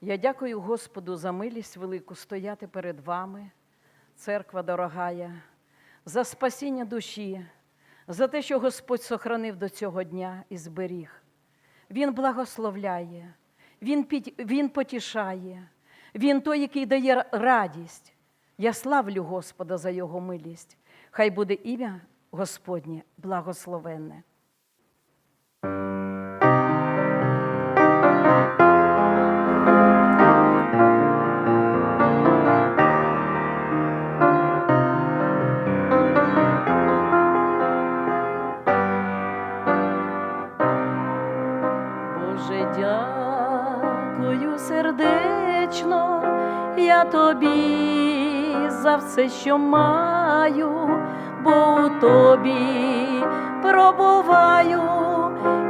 Я дякую Господу за милість велику стояти перед вами, церква дорогая, за спасіння душі, за те, що Господь сохранив до цього дня і зберіг. Він благословляє, Він, він потішає, Він той, який дає радість. Я славлю Господа за Його милість. Хай буде ім'я Господнє благословенне. Сердечно, я тобі за все, що маю, бо у тобі пробуваю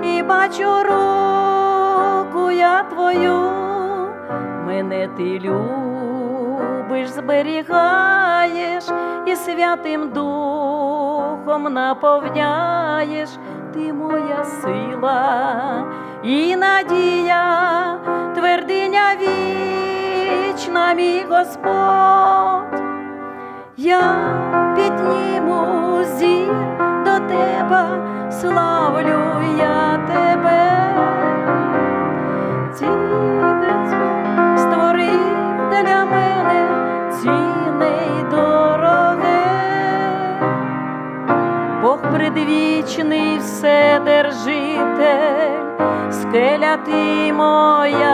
і бачу руку я твою, мене ти любиш, зберігаєш і святим духом наповняєш, ти моя сила і надія, мій Господь. Я підніму зір до тебе, славлю я тебе. Цінець створив для мене дороге. Бог предвічний вседержитель, скеля ти моя,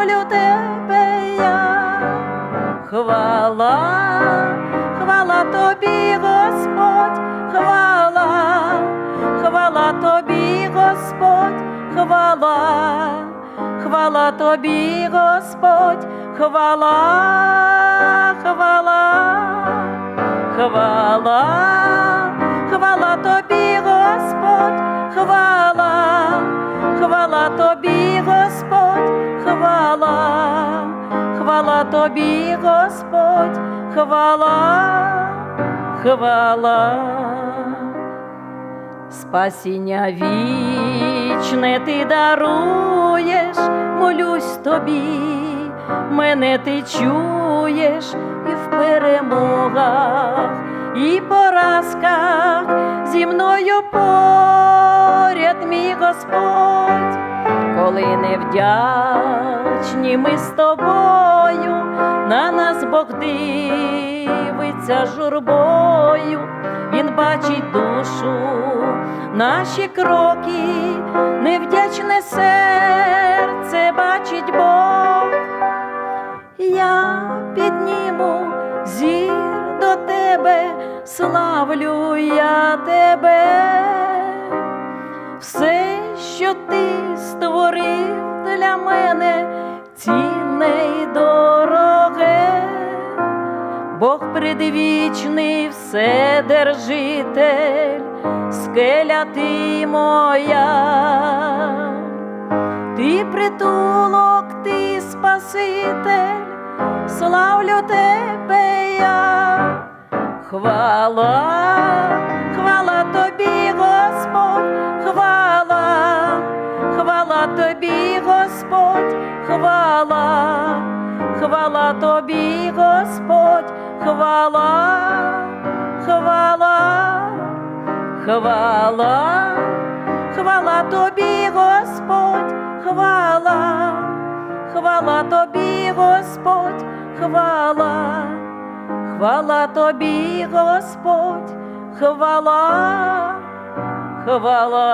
славлю тебе я. Хвала, хвала тобі, Господь, хвала, хвала тобі, Господь, хвала, хвала тобі, Господь, хвала, хвала, хвала, хвала, хвала. Спасіння вічне ти даруєш, молюсь тобі, мене ти чуєш і в перемогах, і поразках зі мною поряд, мій Господь, коли невдячні ми з тобою, на нас Бог дивиться журбою, Він бачить душу, наші кроки, невдячне серце бачить Бог. Я підніму зір до тебе, славлю я тебе, все, що ти створив для мене, цінне й дороге. Бог предвічний вседержитель, скеля ти моя, ти притулок, ти спаситель, славлю тебе я. Хвала, хвала тобі, Господь, хвала, хвала тобі, Господь, хвала, хвала тобі, Господь, хвала, хвала, хвала, хвала тобі, Господь, хвала, хвала тобі, Господь, хвала. Хвала тобі, Господь, хвала, хвала.